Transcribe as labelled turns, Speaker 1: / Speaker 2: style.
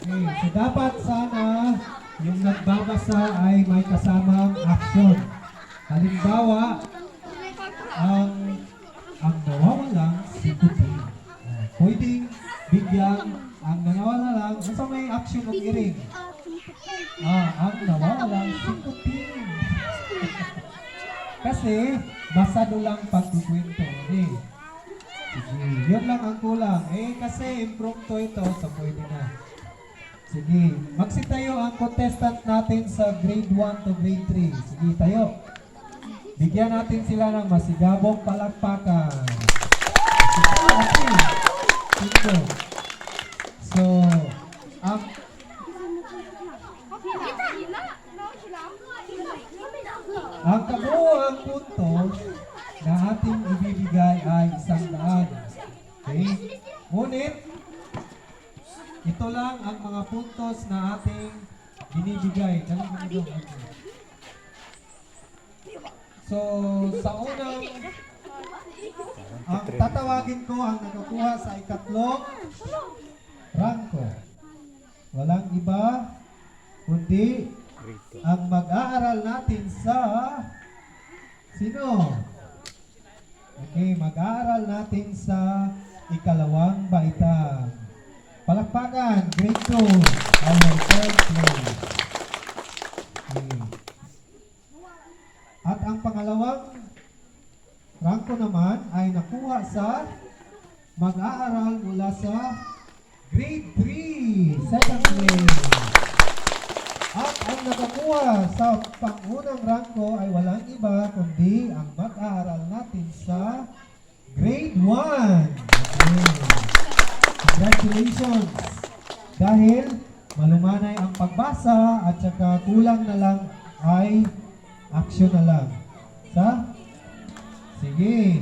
Speaker 1: Okay, so dapat sana yung nagbabasa ay may kasamang action. Halimbawa, ang ang nawawalang sikutin. Uh, pwedeng bigyan ang nawawala lang, basta may action of iring. Ah, ang nawawalang sikutin. Kasi, basado lang pagkukwento. Eh. Sige, yun lang ang kulang. Eh, kasi impromptu ito, so pwede na. Sige, magsitayo ang contestant natin sa grade 1 to grade 3. Sige, tayo. Bigyan natin sila ng masigabong palakpakan. Sige. So, ang ang kabuuang puntos na ating ibibigay ay isang daan. Okay? Ngunit, ito lang ang mga puntos na ating binibigay. So, sa unang, ang tatawagin ko ang nakakuha sa ikatlong ranko. Walang iba, kundi ang mag-aaral natin sa sino? Okay, mag-aaral natin sa ikalawang baitang. Palakpakan, grade 2, our third place. At ang pangalawang ranko naman ay nakuha sa mag-aaral mula sa grade 3, second place. At ang nakakuha sa pangunang ranko ay walang iba kundi ang mag-aaral natin sa grade 1. Okay. Congratulations! Dahil malumanay ang pagbasa at saka kulang na lang ay action na lang. Sa? Sige.